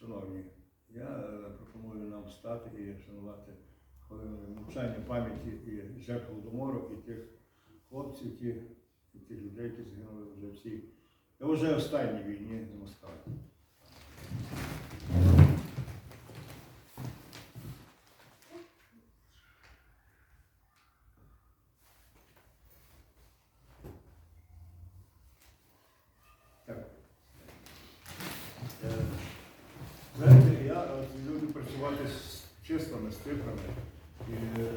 Шановні, я е, пропоную нам встати і вшанувати хвилиною мовчання пам'яті і жертв Голодомору, і тих хлопців, і тих людей, які загинули вже всі. Я вважаю останній війні з Москвою. Так. Е, Знаєте, я от, працювати числами, цифрами. І е,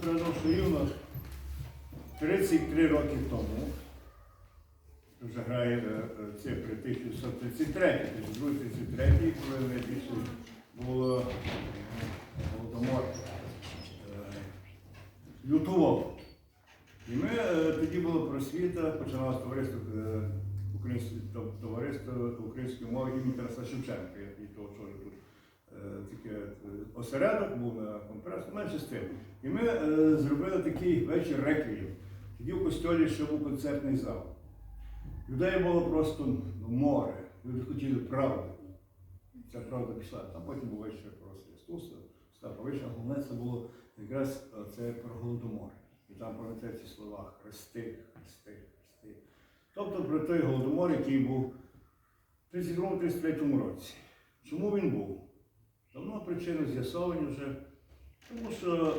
пригадав, що рівно 33 роки тому вже грає е, е, цифри 1933, 1933, коли найбільше було е, голодомор. е, Лютував. І ми е, тоді було просвіта, починалося товариство е, товариство української мови імені Тараса Шевченка. Я того, що тут е, таке е, осередок був на конференції, менше з тим. І ми е, зробили такий вечір реквієм. Тоді в костьолі ще був концертний зал. Людей було просто ну, море. Люди хотіли правди. Ця правда пішла. Там потім був вечір про Христуса, Стаповича. Головне це було якраз е, це про голодомор. І там пам'ятаєте ці слова Хрести, Хрести, Хрести. Тобто про той голодомор, який був в 32-33 році. Чому він був? Причини з'ясовані вже. Тому що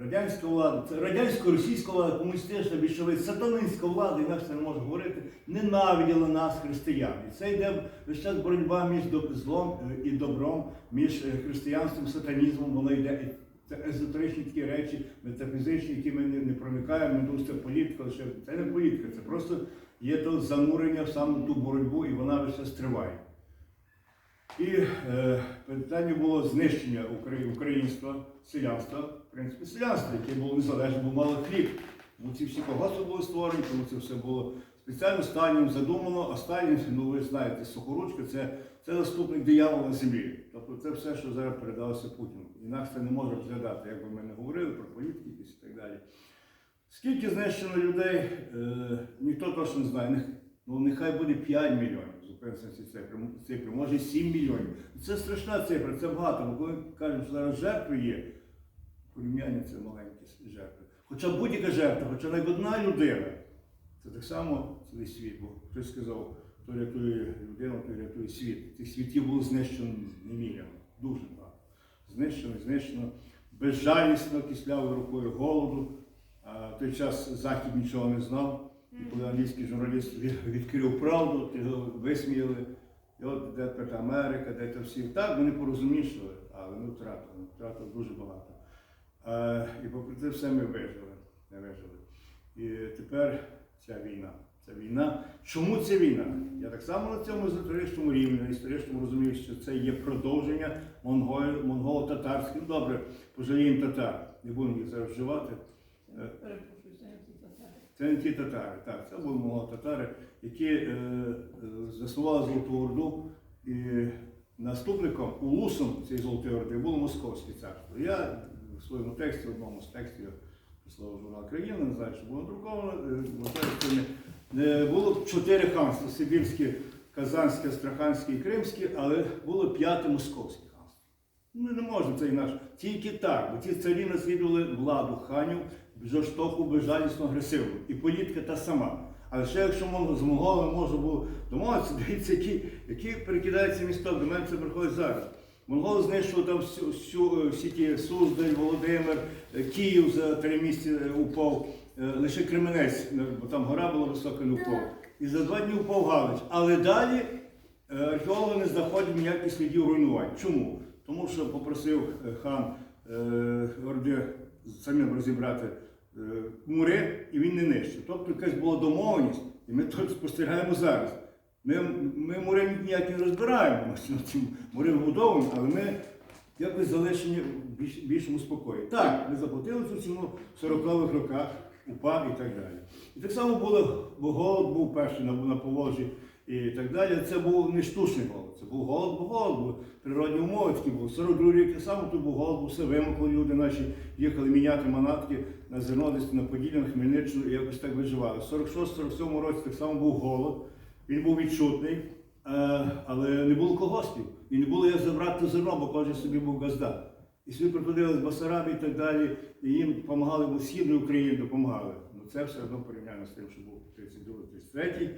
радянська влада, радянсько-російська влада, комуністична, більшовицька, сатанинська влада, інакше не можу говорити, ненавиділа нас, християн. І це йде весь час боротьба між злом е, і добром, між е, християнством, сатанізмом, воно йде. Це езотеричні такі речі, метафізичні, які ми не, не проникаємо, ми думаємо, це політика, лише це не політика, це просто є то занурення в саму ту боротьбу, і вона весь час триває. І е, питання було знищення укра- українства, селянства, в принципі, селянства, яке було незалежне, бо мало хліб. Тому ці всі колгоспи були створені, тому це все було спеціально Сталіним задумано, а Сталін, ну ви знаєте, Сухоручка це, це заступник диявола землі. Тобто це все, що зараз передалося Путіну. Інакше не може розглядати, як би ми не говорили про політики і так далі. Скільки знищено людей, е, ніхто точно не знає. Ну, нехай буде 5 мільйонів, зупиниться ці цифри, може 7 мільйонів. Це страшна цифра, це багато. Бо коли кажемо, що зараз жертви є, порівняння це маленькі жертви. Хоча будь-яка жертва, хоча навіть одна людина, це так само цілий світ. Бо хтось сказав, хто рятує людину, той рятує світ. Цих світів було знищено неміряно, дуже багато. Знищено, знищено, безжалісно кислявою рукою голоду. А той час Захід нічого не знав. І коли англійський журналіст відкрив правду, його висміяли. І от де тепер Америка, де то всі. Так, вони порозумішали, але ми втратили. Втратили дуже багато. Е, і попри це все ми вижили. Не вижили. І тепер ця війна. Ця війна. Чому ця війна? Я так само на цьому історичному рівні, на історичному розумію, що це є продовження монголо- монголо-татарських. Ну, добре, пожаліємо татар. Не будемо їх зараз вживати. Перепрошую, це не татари. це татари, так, це були монголо-татари, які е, заснували Золоту Орду. І наступником, улусом цієї Золотої Орди було Московське царство. Я в своєму тексті, в одному з текстів прислав журнал країни, не знаю, що було надруковано, е, не, було чотири ханства Сибірське, Казанське, Астраханське і Кримське, але було п'яте московське ханство. Ну, не можна це інакше. Тільки так, бо ці царі наслідували владу ханів жорстоку, безжалісно, агресивну. І політика та сама. Але ще якщо з монголами можна було домовитися, дивіться, які, які перекидаються міста, до мене це приходить зараз. Монголи знищували там всю, всю, е, всі ті Суздаль, Володимир, е, Київ за три місяці е, упав, лише Кременець, бо там гора була висока, не впав. І за два дні впав Галич. Але далі археологи не знаходять ніяких слідів руйнувань. Чому? Тому що попросив хан Орди самим розібрати е, мури, і він не нищив. Тобто якась була домовленість, і ми тут спостерігаємо зараз. Ми, ми мури ніяк не розбираємо, ми ці мури вбудовуємо, але ми якось залишені в більш, більшому спокої. Так, ми заплатили цю ціну в 40-х роках, упав і так далі. І так само було, бо голод був перший на, на Поволжі і так далі. Це був не штучний голод, це був голод, бо голод, був природні умови такі були. 42 рік так само тут був голод, був все вимокли люди наші, їхали міняти манатки на зерно десь на Поділля, на Хмельниччину і якось так виживали. В 46-47 році так само був голод, він був відчутний. Е, але не було колгоспів. І не було як забрати зерно, бо кожен собі був газда. І сюди приходили з Басарабії і так далі, і їм допомагали, бо Східної Україні допомагали. Ну це все одно порівняно з тим, що був 32-33,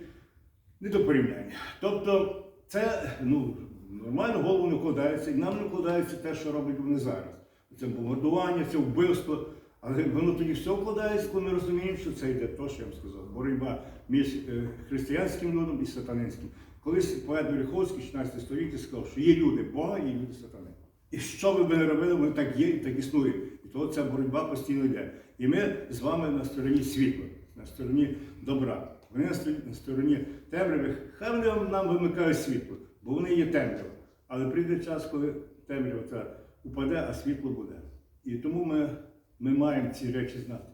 не до порівняння. Тобто це ну, нормально голову не вкладається, і нам не вкладається те, що роблять вони зараз. Це бомбардування, це вбивство. Але воно тоді все вкладається, коли ми розуміємо, що це йде то, що я вам сказав. Боротьба між е, християнським людом і сатанинським. Колись поет Верховський, 16 століття, сказав, що є люди Бога є люди сатани. І що ви б не робили, вони так є і так існує. І то ця боротьба постійно йде. І ми з вами на стороні світла, на стороні добра. Вони на стороні, темряви. Хай вони нам вимикають світло, бо вони є темрява. Але прийде час, коли темрява та упаде, а світло буде. І тому ми, ми маємо ці речі знати.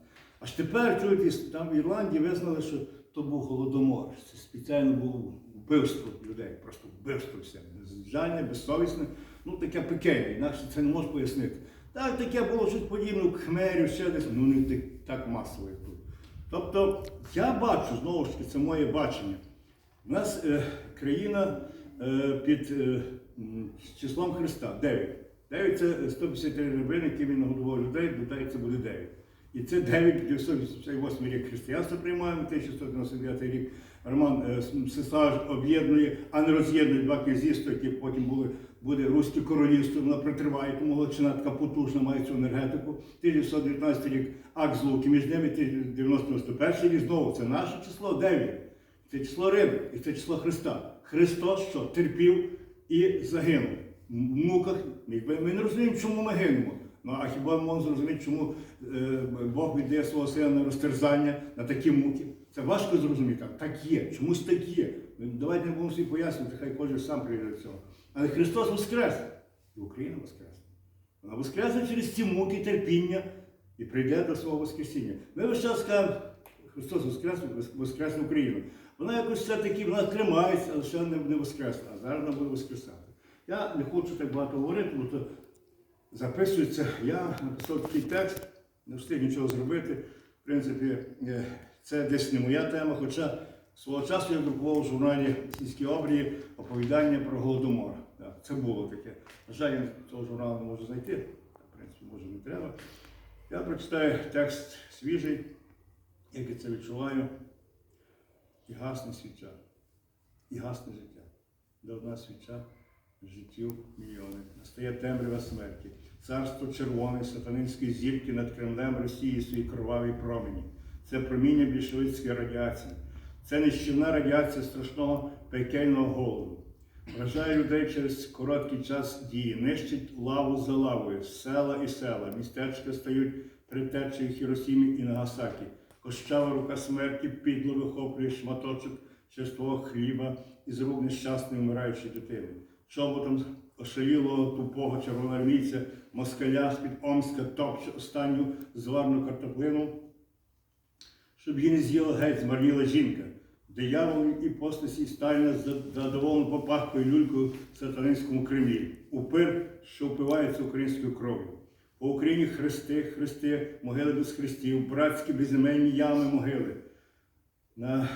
Аж тепер чуєте, там в Ірландії визнали, що то був голодомор. Це спеціально було вбивство людей, просто вбивство все. Безжальне, безсовісне, ну таке пекельне, інакше це не можеш пояснити. Так, таке було щось подібне в Хмері, ще десь, ну не так масово, як тут. Тобто я бачу, знову ж таки, це моє бачення. У нас е, країна е, під е, числом Христа 9. 9 це 153 рибини, які він нагодував людей, додай це буде 9. І це 9, 988 рік християнство приймаємо, 1199 рік Роман е, Сесаж об'єднує, а не роз'єднує два князівства, які потім були, буде Руське королівство, воно протриває, тому Галичина така потужна має цю енергетику. 1919 рік акт злуки між ними, 1991 рік знову це наше число 9. Це число риби і це число Христа. Христос що терпів і загинув. В муках. Ми не розуміємо, чому ми гинемо. Ну а хіба можемо зрозуміти, чому е, Бог віддає свого сина на розтерзання, на такі муки? Це важко зрозуміти. Так є, чомусь так є. Давайте не будемо всі пояснювати, хай кожен сам прийде до цього. Але Христос воскрес. І Україна воскресне. Вона воскресне через ці муки, терпіння і прийде до свого Воскресіння. Ми весь час кажемо, Христос воскрес, воскресне Україну. Вона якось все-таки вона тримається, але ще не воскресла, а зараз вона буде воскресати. Я не хочу так багато говорити, бо то записується. Я написав такий текст, не встиг нічого зробити. В принципі, е, це десь не моя тема, хоча свого часу я друкував в журналі Сільські обрії оповідання про голодомор. Це було таке. На жаль, я цього журналу не можу знайти. В принципі, може не треба. Я прочитаю текст свіжий, як я це відчуваю. І гасне свіча. І гасне життя. Де одна свіча життів мільйони. Настає темрява смерті. Царство червоне, сатанинської зірки над Кремлем Росії свої кроваві промені. Це проміння більшовицької радіації. Це нищівна радіація страшного пекельного голоду. Вражає людей через короткий час дії, нищить лаву за лавою, села і села, містечка стають притечею Хіросімі і Нагасакі. Кощава рука смерті підло вихоплює шматочок черствого хліба із рук нещасної вмираючої дитини. Чоботом ошалілого тупого червоноармійця москаля з-під Омська топче останню зварну картоплину, щоб її не з'їла геть змарніла жінка. Диявол і постасі Сталіна з задоволеною попахкою люлькою в сатанинському Кремлі. Упир, що впивається українською кров'ю. По Україні хрести, хрести, могили без хрестів, братські безіменні ями могили. На,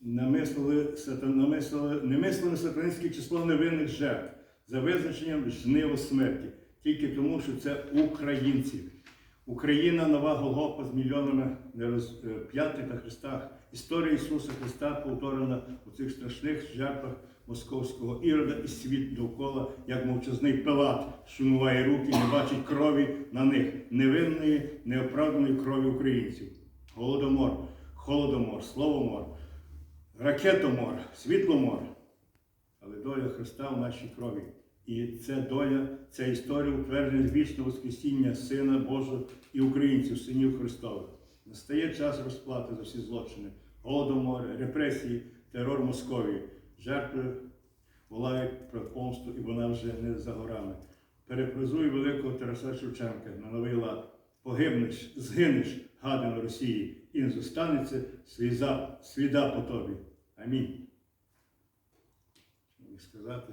намислили, намислили, немислене сатанинське число невинних жертв за визначенням жниво смерті, тільки тому, що це українці. Україна нова Голгофа з мільйонами нерозп'ятих на хрестах. Історія Ісуса Христа повторена у цих страшних жертвах московського ірода і світ довкола, як мовчазний пилат, що руки і не бачить крові на них, невинної, неоправданої крові українців. Голодомор, холодомор, словомор, ракетомор, світломор. Але доля Христа в нашій крові. І це доля, це історія утвердження вічного Воскресіння Сина Божого і українців, синів Христових. Настає час розплати за всі злочини, голодомор, репресії, терор Московії. Жертви волають про помсту, і вона вже не за горами. Перепризуй великого Тараса Шевченка на новий лад. Погибнеш, згинеш, гади на Росії, і не зостанеться сліза, сліда по тобі. Амінь. Сказати.